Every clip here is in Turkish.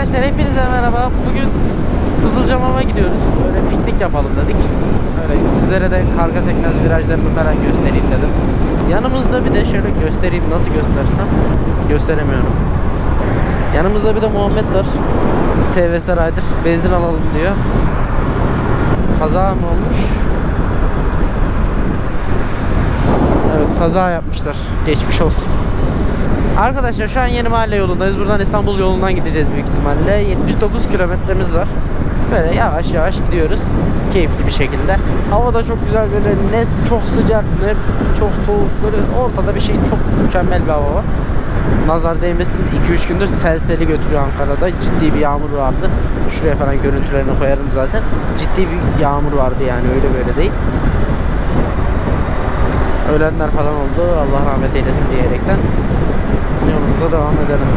Arkadaşlar hepinize merhaba. Bugün Kızılcamam'a gidiyoruz. Böyle piknik yapalım dedik. Öyle sizlere de karga sekmez virajlarını falan göstereyim dedim. Yanımızda bir de şöyle göstereyim nasıl göstersem gösteremiyorum. Yanımızda bir de Muhammed var. TVS Rider. Benzin alalım diyor. Kaza mı olmuş? Evet kaza yapmışlar. Geçmiş olsun. Arkadaşlar şu an yeni mahalle yolundayız. Buradan İstanbul yolundan gideceğiz büyük ihtimalle. 79 kilometremiz var. Böyle yavaş yavaş gidiyoruz. Keyifli bir şekilde. Hava da çok güzel böyle ne çok sıcak ne çok soğuk böyle ortada bir şey çok mükemmel bir hava var. Nazar değmesin 2-3 gündür selseli götürüyor Ankara'da. Ciddi bir yağmur vardı. Şuraya falan görüntülerini koyarım zaten. Ciddi bir yağmur vardı yani öyle böyle değil. Ölenler falan oldu. Allah rahmet eylesin diyerekten yolumuza devam edelim.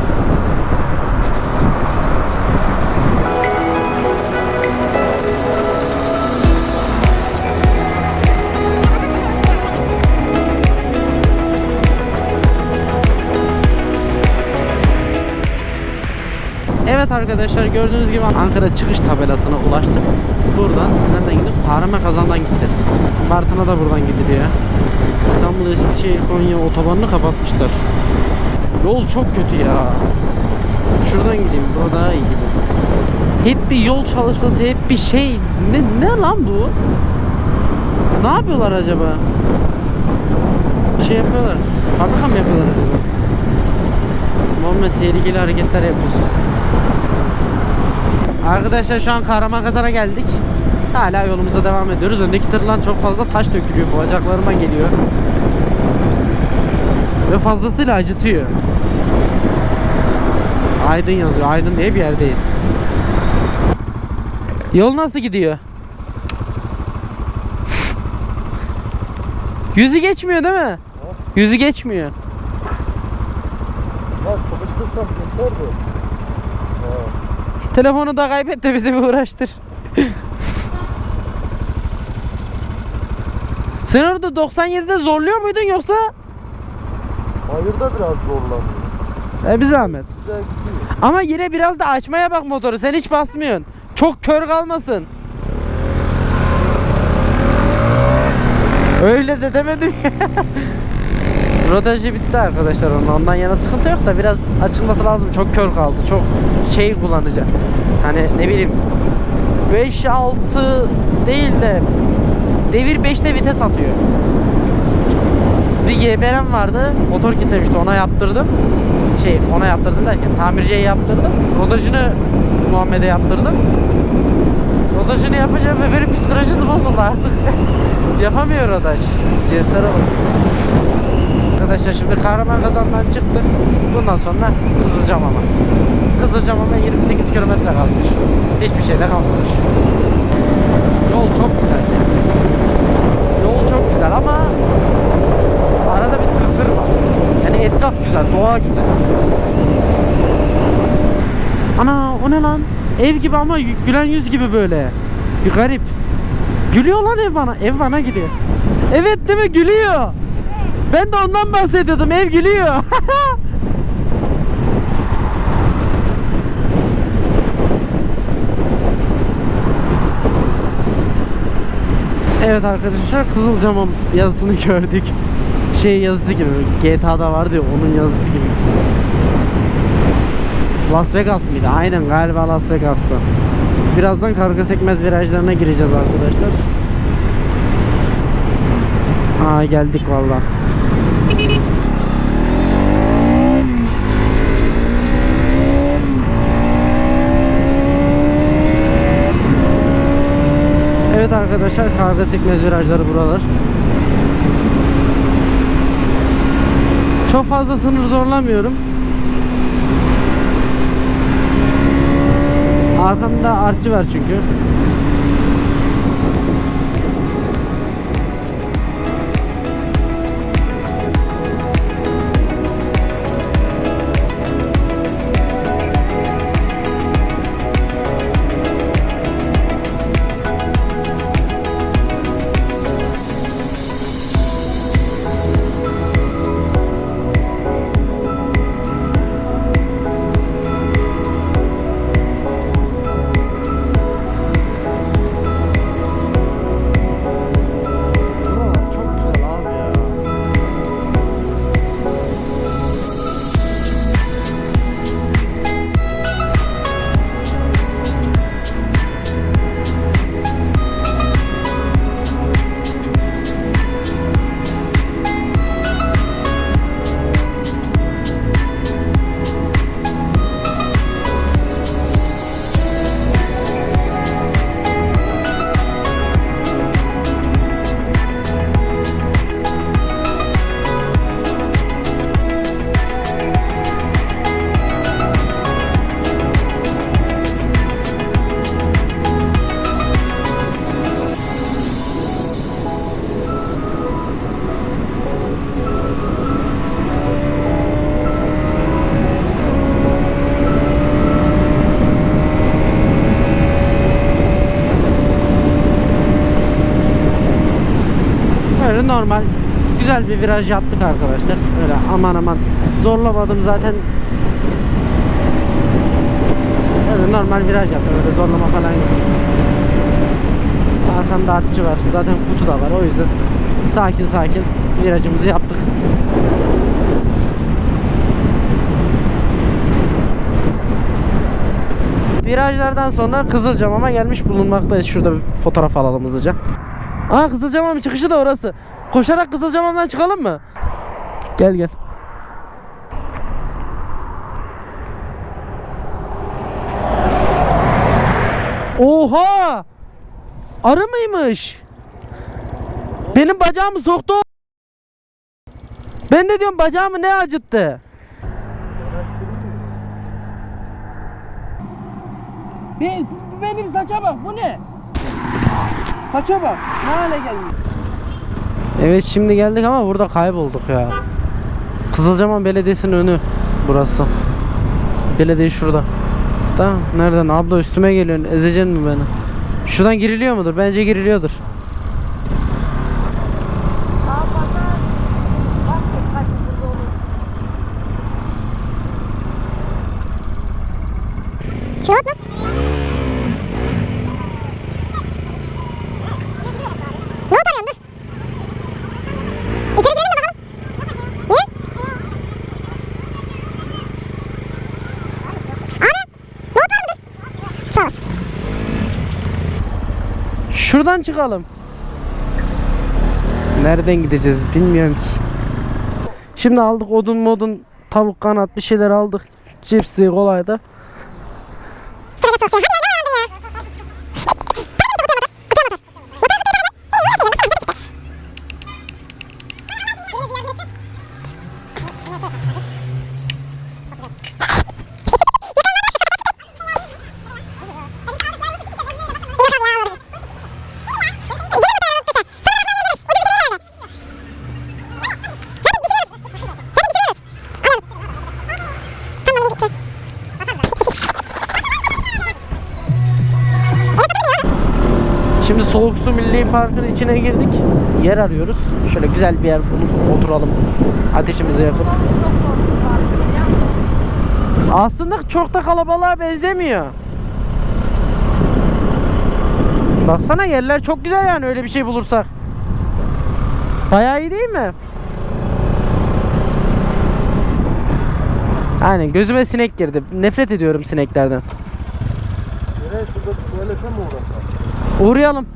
Evet arkadaşlar gördüğünüz gibi Ankara çıkış tabelasına ulaştık. Buradan nereden gidiyoruz? Kahraman Kazan'dan gideceğiz. Bartın'a da buradan gidiliyor. İstanbul Eskişehir Konya otobanını kapatmışlar. Yol çok kötü ya. Şuradan gideyim. Burada daha iyi gibi. Hep bir yol çalışması, hep bir şey. Ne, ne lan bu? Ne yapıyorlar acaba? Şey yapıyorlar. Fabrika mı yapıyorlar acaba? Muhammed tehlikeli hareketler yapıyorsun. Arkadaşlar şu an Kahraman geldik. Hala yolumuza devam ediyoruz. Öndeki tırlan çok fazla taş dökülüyor. Bacaklarıma geliyor. Ve fazlasıyla acıtıyor. Aydın yazıyor. Aydın diye bir yerdeyiz. Yol nasıl gidiyor? Yüzü geçmiyor değil mi? Yüzü geçmiyor. Ya sıkıştırsam geçerdi. Telefonu da kaybet de bizi bir uğraştır. Sen orada 97'de zorluyor muydun yoksa? Hayırda biraz zorlanıyor. E bir zahmet. Ama yine biraz da açmaya bak motoru. Sen hiç basmıyorsun. Çok kör kalmasın. Öyle de demedim ya. Rodajı bitti arkadaşlar onun. Ondan yana sıkıntı yok da biraz açılması lazım. Çok kör kaldı. Çok şey kullanacak. Hani ne bileyim 5 6 değil de devir 5'te vites atıyor. Bir GBR'm vardı. Motor kitlemişti. Ona yaptırdım. Şey ona yaptırdım derken tamirciye yaptırdım. Rodajını Muhammed'e yaptırdım. Rodajını yapınca bebeğin psikolojisi bozuldu artık. Yapamıyor rodaj. Cinslere bak. Arkadaşlar şimdi Kahraman Kazan'dan çıktık. Bundan sonra Kızılcamam'a. Kızılcamam'a 28 kilometre kalmış. Hiçbir şey de kalmamış. Yol çok güzel. Yol çok güzel ama arada bir tırtır var. Yani etraf güzel, doğa güzel. Ana o ne lan? Ev gibi ama gülen yüz gibi böyle. Bir garip. Gülüyor lan ev bana. Ev bana gülüyor. Evet değil mi? Gülüyor. Ben de ondan bahsediyordum. Ev gülüyor. evet arkadaşlar Kızılcamam yazısını gördük. Şey yazısı gibi. GTA'da vardı ya onun yazısı gibi. Las Vegas mıydı? Aynen galiba Las Vegas'ta. Birazdan karga sekmez virajlarına gireceğiz arkadaşlar. Aa geldik valla. Evet arkadaşlar karga sekmez virajları buralar. Çok fazla sınır zorlamıyorum. Arkamda artçı var çünkü. Normal güzel bir viraj yaptık arkadaşlar. Öyle aman aman zorlamadım zaten. Öyle normal viraj yaptım. Öyle zorlama falan yok. Arkamda artçı var. Zaten kutu da var. O yüzden sakin sakin virajımızı yaptık. Virajlardan sonra Kızılcamam'a gelmiş bulunmaktayız. Şurada bir fotoğraf alalım hızlıca. Aa Kızılcamam çıkışı da orası. Koşarak Kızılcamam'dan çıkalım mı? Gel gel. Oha! Arı mıymış? Benim bacağımı soktu. Ben de diyorum bacağımı ne acıttı? Benim saça bak bu ne? Saça bak ne hale gelmiş. Evet şimdi geldik ama burada kaybolduk ya. Kızılcaman Belediyesi'nin önü burası. Belediye şurada. Tamam nereden? Abla üstüme geliyorsun. Ezeceksin mi beni? Şuradan giriliyor mudur? Bence giriliyordur. Şurat mı? Ne oturuyorsun dur. İçeri girelim de bakalım. Niye? Abi ne oturuyorsun dur. Sağ olasın. Şuradan çıkalım. Nereden gideceğiz bilmiyorum ki. Şimdi aldık odun modun tavuk kanat bir şeyler aldık. Cipsi kolaydı. Şimdi Soğuk Su Milli Parkı'nın içine girdik. Yer arıyoruz. Şöyle güzel bir yer bulup oturalım. Ateşimizi yakıp. Aslında çok da kalabalığa benzemiyor. Baksana yerler çok güzel yani öyle bir şey bulursak. Bayağı iyi değil mi? Aynen gözüme sinek girdi. Nefret ediyorum sineklerden. Nereye şurada tuvalete mi uğrasak? Uğrayalım.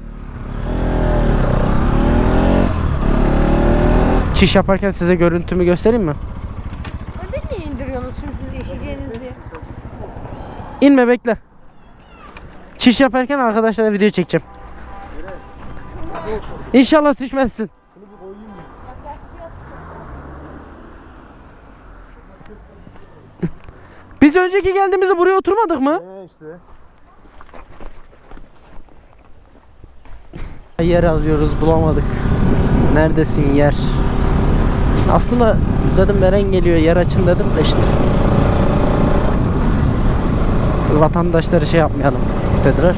Çiş yaparken size görüntümü göstereyim mi? Öyle niye indiriyorsunuz şimdi siz işeceğiniz diye? İnme bekle. Çiş yaparken arkadaşlara video çekeceğim. İnşallah düşmezsin. Biz önceki geldiğimizde buraya oturmadık mı? Ne işte? Yer arıyoruz bulamadık. Neredesin yer? Aslında dedim Eren geliyor yer açın dedim de işte. Vatandaşları şey yapmayalım dediler.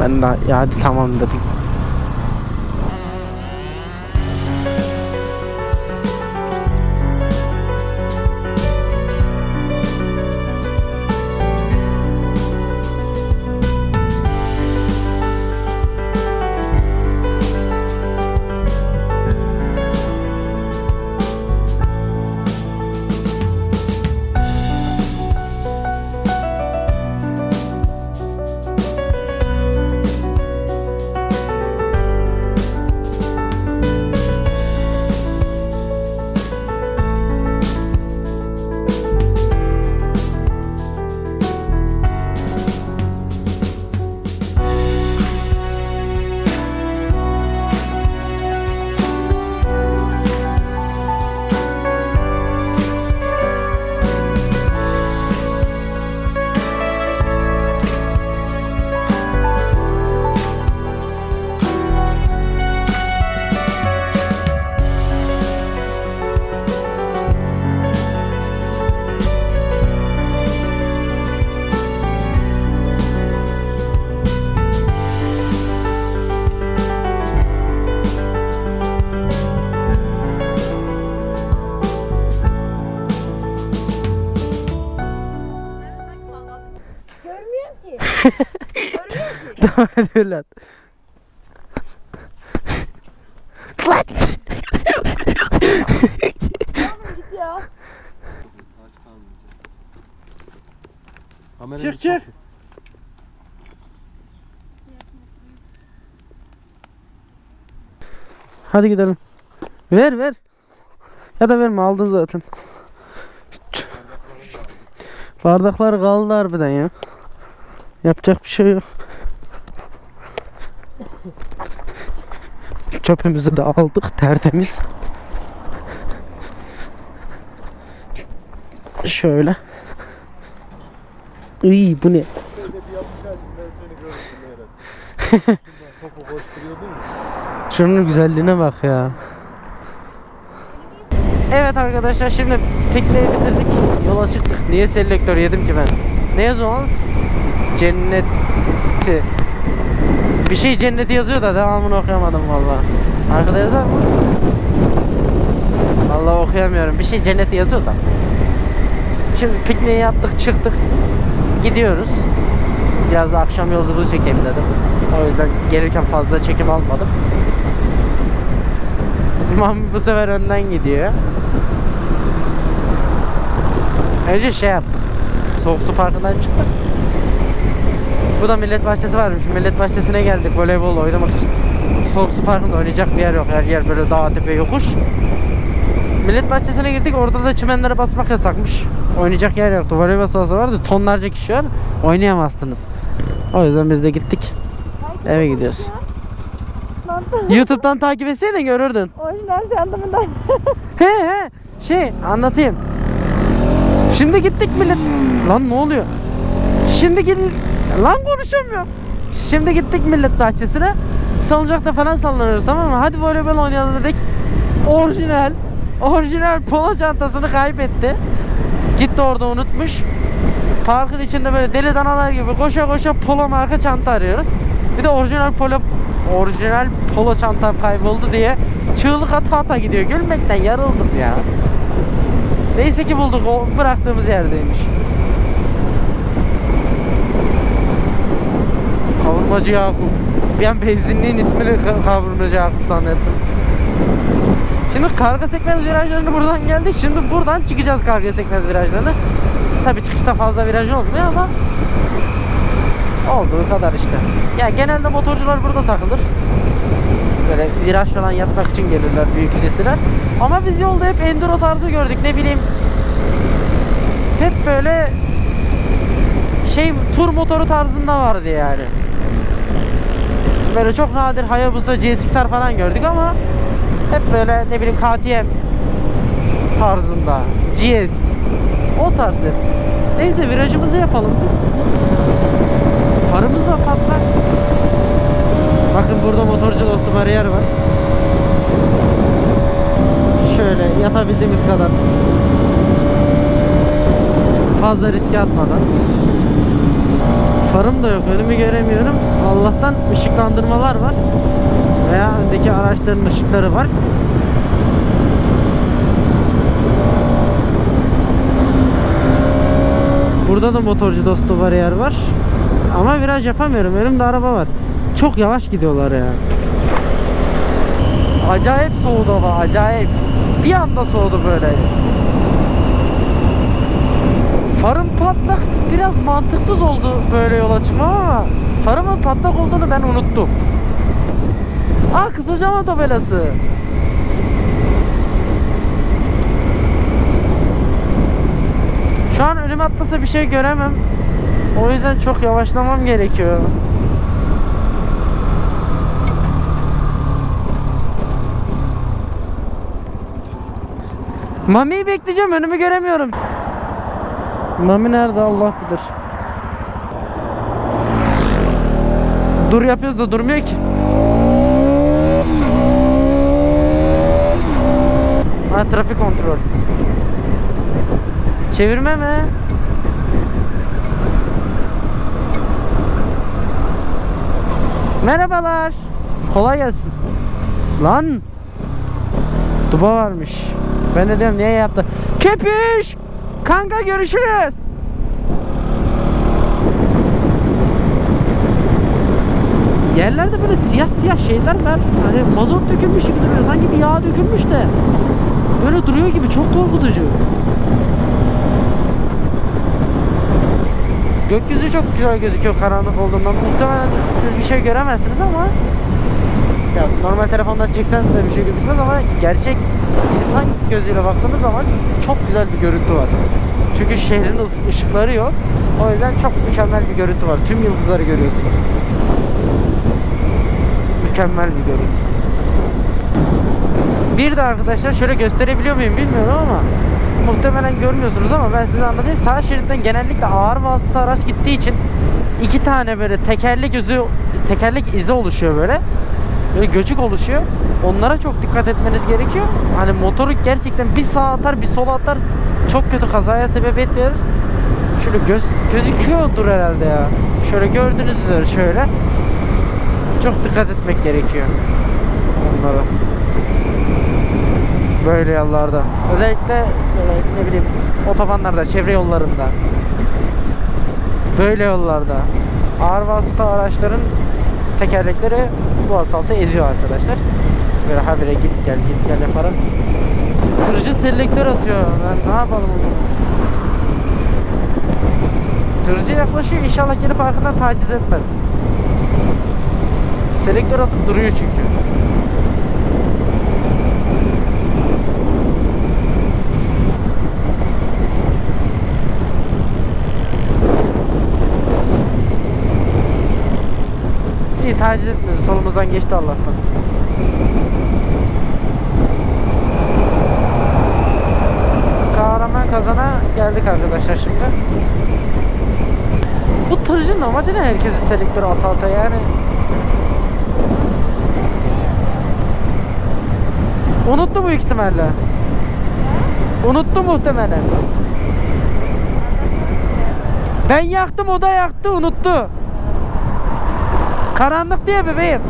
Ben de ya hadi tamam dedim. Öyle at. Lan! Git ya. Kamerayı Çık çık. Hadi gidelim. Ver ver. Ya da verme aldın zaten. Bardaklar kaldı harbiden ya. Yapacak bir şey yok. Çöpümüzü de aldık tertemiz. Şöyle. İyi bu ne? Şunun güzelliğine bak ya. Evet arkadaşlar şimdi pikniği bitirdik. Yola çıktık. Niye selektör yedim ki ben? Ne yazıyor Cenneti. Bir şey cenneti yazıyor da devamını okuyamadım valla. Arkada yazar mı? Vallahi okuyamıyorum. Bir şey cenneti yazıyor da. Şimdi pikniği yaptık çıktık. Gidiyoruz. Biraz da akşam yolculuğu çekeyim dedim. O yüzden gelirken fazla çekim almadım. Mami bu sefer önden gidiyor. Önce şey yaptık. Soğuk su parkından çıktık. Bu da millet bahçesi varmış. Millet bahçesine geldik voleybol oynamak için. Soğuk su parkında oynayacak bir yer yok. Her yer böyle dağ tepe yokuş. Millet bahçesine girdik. Orada da çimenlere basmak yasakmış. Oynayacak yer yoktu. Voleybol sahası vardı. Tonlarca kişi var. Oynayamazsınız. O yüzden biz de gittik. Eve gidiyoruz. YouTube'dan takip etseydin görürdün. Orijinal çantamından. He he. Şey anlatayım. Şimdi gittik millet. Lan ne oluyor? Şimdi git. Lan konuşamıyorum. Şimdi gittik millet bahçesine. Salıncakta falan sallanıyoruz tamam mı? Hadi voleybol oynayalım dedik. Orijinal. Orijinal polo çantasını kaybetti. Gitti orada unutmuş. Parkın içinde böyle deli danalar gibi koşa koşa polo marka çanta arıyoruz. Bir de orijinal polo orijinal polo çantam kayboldu diye çığlık ata ata gidiyor. Gülmekten yarıldım ya. Neyse ki bulduk o bıraktığımız yerdeymiş. Kavurmacı Yakup. An benzinliğin ismini ka- kavurmacı Yakup zannettim. Şimdi karga sekmez virajlarını buradan geldik. Şimdi buradan çıkacağız karga sekmez virajlarını. Tabi çıkışta fazla viraj olmuyor ama olduğu kadar işte. Ya genelde motorcular burada takılır. Böyle viraj falan yapmak için gelirler büyük sesler. Ama biz yolda hep enduro tarzı gördük ne bileyim. Hep böyle şey tur motoru tarzında vardı yani. Böyle çok nadir Hayabusa GSX'ler falan gördük ama hep böyle ne bileyim KTM tarzında. GS. O tarz hep. Neyse virajımızı yapalım biz. Farımız da patlak. Bakın burada motorcu dostu bariyer var. Şöyle yatabildiğimiz kadar. Fazla riske atmadan. Farım da yok. Önümü göremiyorum. Allah'tan ışıklandırmalar var. Veya öndeki araçların ışıkları var. Burada da motorcu dostu bariyer var. Ama viraj yapamıyorum. Önümde araba var. Çok yavaş gidiyorlar ya. Acayip soğudu hava. Acayip. Bir anda soğudu böyle. Farım patlak biraz mantıksız oldu böyle yola çıkmam ama farımın patlak olduğunu ben unuttum. Aa Kızılcama tabelası. Şu an önüme atlasa bir şey göremem. O yüzden çok yavaşlamam gerekiyor. Mami'yi bekleyeceğim önümü göremiyorum. Mami nerede Allah bilir. Dur yapıyoruz da durmuyor ki. Ha trafik kontrol. Çevirme mi? Merhabalar. Kolay gelsin. Lan. Duba varmış. Ben de diyorum niye yaptı? Köpüş! Kanka görüşürüz. Yerlerde böyle siyah siyah şeyler var. Hani mazot dökülmüş gibi duruyor. Sanki bir yağ dökülmüş de. Böyle duruyor gibi çok korkutucu. Gökyüzü çok güzel gözüküyor karanlık olduğundan. Muhtemelen siz bir şey göremezsiniz ama ya normal telefondan çekseniz de bir şey gözükmez ama gerçek insan gözüyle baktığınız zaman çok güzel bir görüntü var. Çünkü şehrin ışıkları yok. O yüzden çok mükemmel bir görüntü var. Tüm yıldızları görüyorsunuz. Mükemmel bir görüntü. Bir de arkadaşlar şöyle gösterebiliyor muyum bilmiyorum ama muhtemelen görmüyorsunuz ama ben size anlatayım. Sağ şeritten genellikle ağır vasıta araç gittiği için iki tane böyle tekerlek izi tekerlek izi oluşuyor böyle. Böyle göçük oluşuyor. Onlara çok dikkat etmeniz gerekiyor. Hani motoru gerçekten bir sağa atar bir sola atar. Çok kötü kazaya sebebiyet verir. Şöyle göz, gözüküyordur herhalde ya. Şöyle gördüğünüz üzere şöyle. Çok dikkat etmek gerekiyor. Onlara. Böyle yollarda. Özellikle böyle ne bileyim otobanlarda, çevre yollarında. Böyle yollarda. Ağır vasıta araçların tekerlekleri bu asfaltı eziyor arkadaşlar. Böyle habire git gel git gel yaparak. Tırcı selektör atıyor. Ben ne yapalım? Tırcı yaklaşıyor inşallah gelip arkadan taciz etmez. Selektör atıp duruyor çünkü. İyi taciz etmedi. Solumuzdan geçti Allah'tan. Kahraman kazana geldik arkadaşlar şimdi. Bu tırcının amacı ne herkesi selektörü ata ata yani? Unuttu büyük ihtimalle. Unuttu muhtemelen. Ben yaktım o da yaktı unuttu. Karanlık diye bebeğim.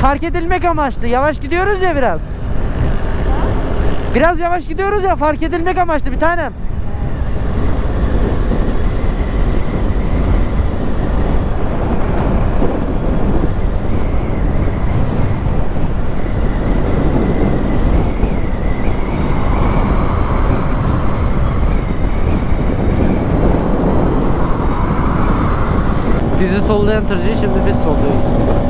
Fark edilmek amaçlı. Yavaş gidiyoruz ya biraz. Biraz yavaş gidiyoruz ya fark edilmek amaçlı bir tanem. Bizi sollayan tırcıyı şimdi biz solluyoruz.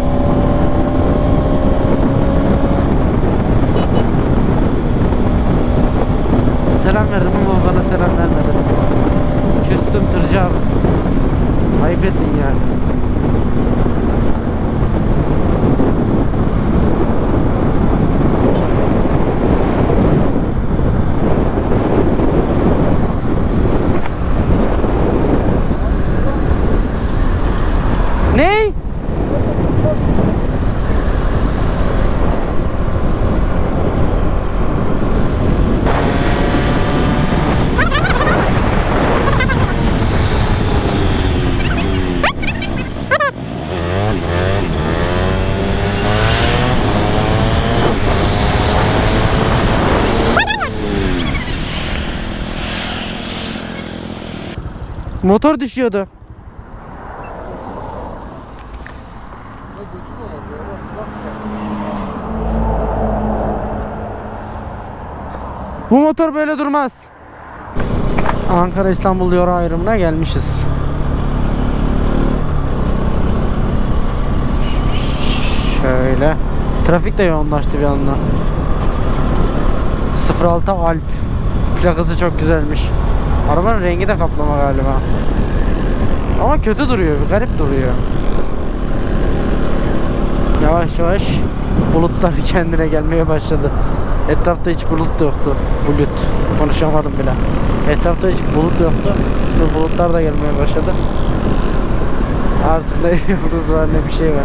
Motor düşüyordu. Bu motor böyle durmaz. Ankara İstanbul yol ayrımına gelmişiz. Şöyle. Trafik de yoğunlaştı bir anda. 06 Alp. Plakası çok güzelmiş. Arabanın rengi de kaplama galiba. Ama kötü duruyor, garip duruyor. Yavaş yavaş bulutlar kendine gelmeye başladı. Etrafta hiç bulut da yoktu. Bulut. Konuşamadım bile. Etrafta hiç bulut yoktu. Şimdi bulutlar da gelmeye başladı. Artık ne yıldız var ne bir şey var.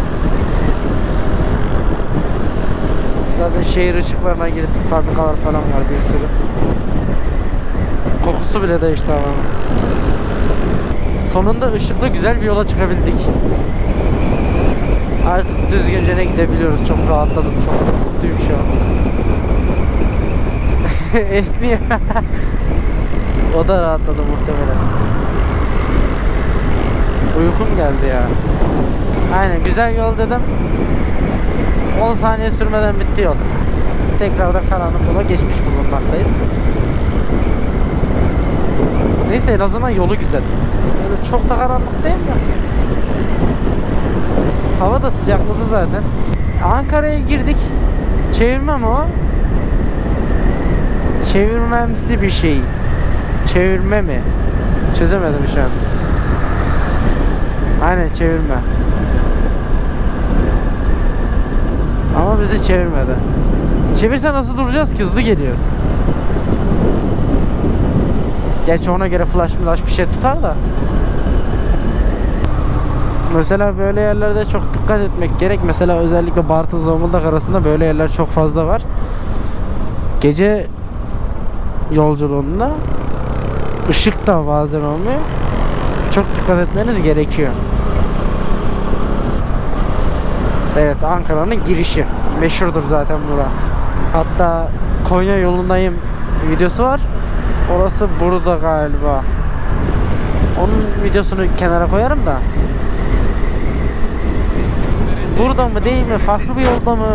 Zaten şehir ışıklarına girdik. Fabrikalar falan var bir sürü. Kokusu bile değişti havanın. Sonunda ışıklı güzel bir yola çıkabildik. Artık düzgünce gidebiliyoruz. Çok rahatladım. Çok mutluyum şu an. Esniyor. o da rahatladı muhtemelen. Uykum geldi ya. Aynen güzel yol dedim. 10 saniye sürmeden bitti yol. Tekrardan karanlık yola geçmiş bulunmaktayız. Neyse en azından yolu güzel. Öyle çok da karanlık değil mi? Hava da sıcakladı zaten. Ankara'ya girdik. Çevirme mi o? Çevirmemsi bir şey. Çevirme mi? Çözemedim şu an. Aynen çevirme. Ama bizi çevirmedi. Çevirse nasıl duracağız ki? Hızlı geliyoruz. Gerçi ona göre flash flash bir şey tutar da. Mesela böyle yerlerde çok dikkat etmek gerek. Mesela özellikle Bartın Zonguldak arasında böyle yerler çok fazla var. Gece yolculuğunda ışık da bazen olmuyor. Çok dikkat etmeniz gerekiyor. Evet Ankara'nın girişi. Meşhurdur zaten bura. Hatta Konya yolundayım videosu var. Orası burada galiba. Onun videosunu kenara koyarım da. Burada mı değil mi? Farklı bir yolda mı?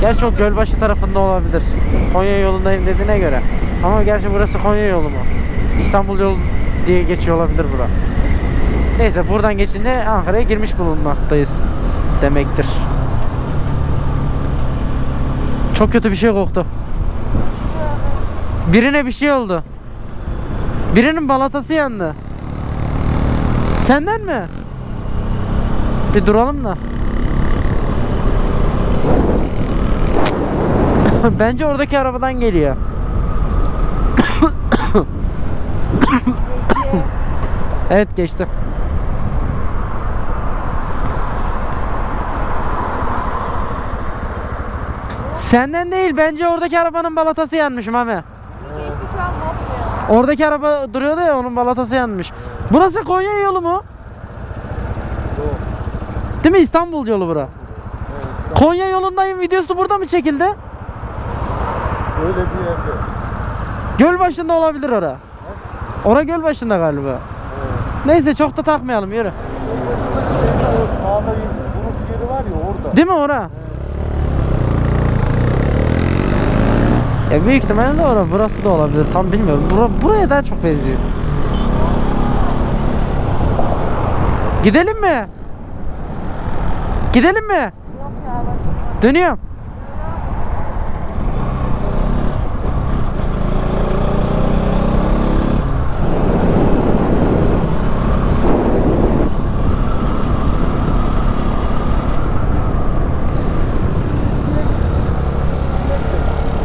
Gerçi o Gölbaşı tarafında olabilir. Konya yolundayım dediğine göre. Ama gerçi burası Konya yolu mu? İstanbul yolu diye geçiyor olabilir bura. Neyse buradan geçince Ankara'ya girmiş bulunmaktayız demektir. Çok kötü bir şey koktu. Birine bir şey oldu. Birinin balatası yandı. Senden mi? Bir duralım da. Bence oradaki arabadan geliyor. evet geçti. Senden değil bence oradaki arabanın balatası yanmış Mami. Geçti şu an bokluyor. Oradaki araba duruyordu ya onun balatası yanmış. Burası Konya yolu mu? Doğru. Değil mi İstanbul yolu bura? Evet, Konya yolundayım videosu burada mı çekildi? öyle bir yerde. Göl başında olabilir ora. Ora göl başında galiba. Evet. Neyse çok da takmayalım yürü. Sağda vuruş yeri var ya orada. Değil mi ora? Ya büyük ihtimalle ora. Burası da olabilir. Tam bilmiyorum. Bura, buraya daha çok benziyor. Gidelim mi? Gidelim mi? Yok ya. Dönüyorum.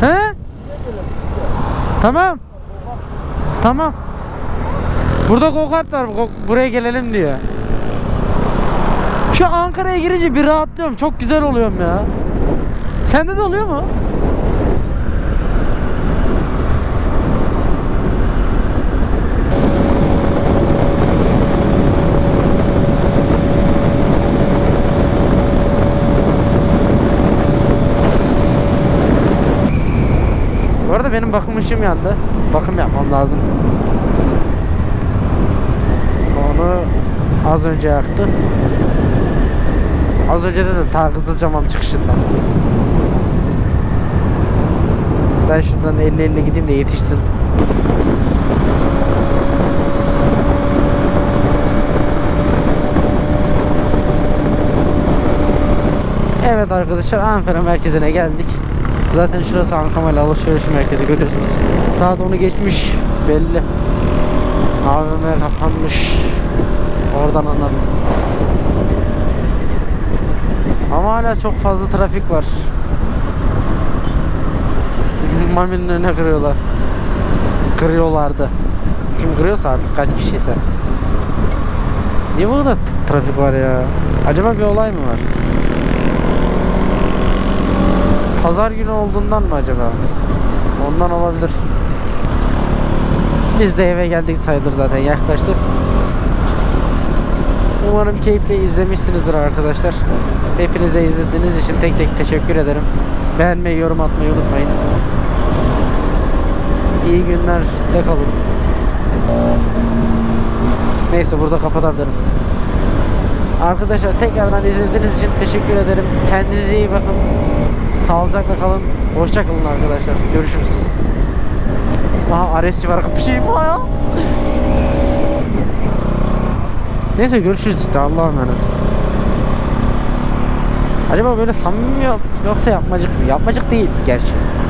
He? Tamam. Tamam. Burada go-kart var. Buraya gelelim diyor. Şu Ankara'ya girince bir rahatlıyorum. Çok güzel oluyorum ya. Sende de oluyor mu? Benim bakım ışığım yandı. Bakım yapmam lazım. Onu az önce yaktı. Az önce dedim ta Kızılcamam çıkışından. Ben şuradan 50-50 gideyim de yetişsin. Evet arkadaşlar Ankara merkezine geldik. Zaten şurası Ankara alışveriş merkezi görüyorsunuz. Saat onu geçmiş belli. AVM kapanmış. Oradan anladım. Ama hala çok fazla trafik var. Mami'nin önüne kırıyorlar. Kırıyorlardı. Kim kırıyorsa artık kaç kişiyse. Niye bu kadar trafik var ya? Acaba bir olay mı var? Pazar günü olduğundan mı acaba? Ondan olabilir. Biz de eve geldik sayılır zaten yaklaştık. Umarım keyifle izlemişsinizdir arkadaşlar. Hepinize izlediğiniz için tek tek teşekkür ederim. Beğenmeyi, yorum atmayı unutmayın. İyi günler de kalın. Neyse burada kapatabilirim. Arkadaşlar tekrardan izlediğiniz için teşekkür ederim. Kendinize iyi bakın. Sağlıcakla kalın. Hoşça kalın arkadaşlar. Görüşürüz. Aha Ares'i var kapışayım ya. Neyse görüşürüz işte Allah'a emanet. Acaba böyle samimi mi yok- yoksa yapmacık mı? Yapmacık değil gerçi.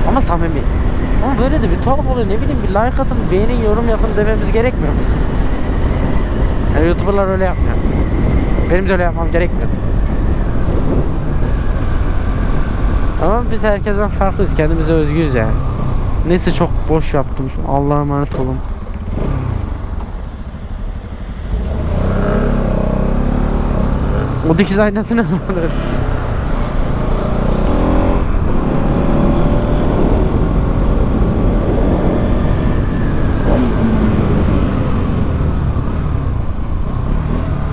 Ama samimi. Ama böyle de bir tuhaf oluyor. Ne bileyim bir like atın, beğenin, yorum yapın dememiz gerekmiyor mu? Yani YouTuber'lar öyle yapmıyor. Benim de öyle yapmam gerekmiyor. Ama biz herkesten farklıyız. Kendimize özgüyüz yani. Neyse çok boş yaptım. Allah'a emanet olun. O dikiz aynasını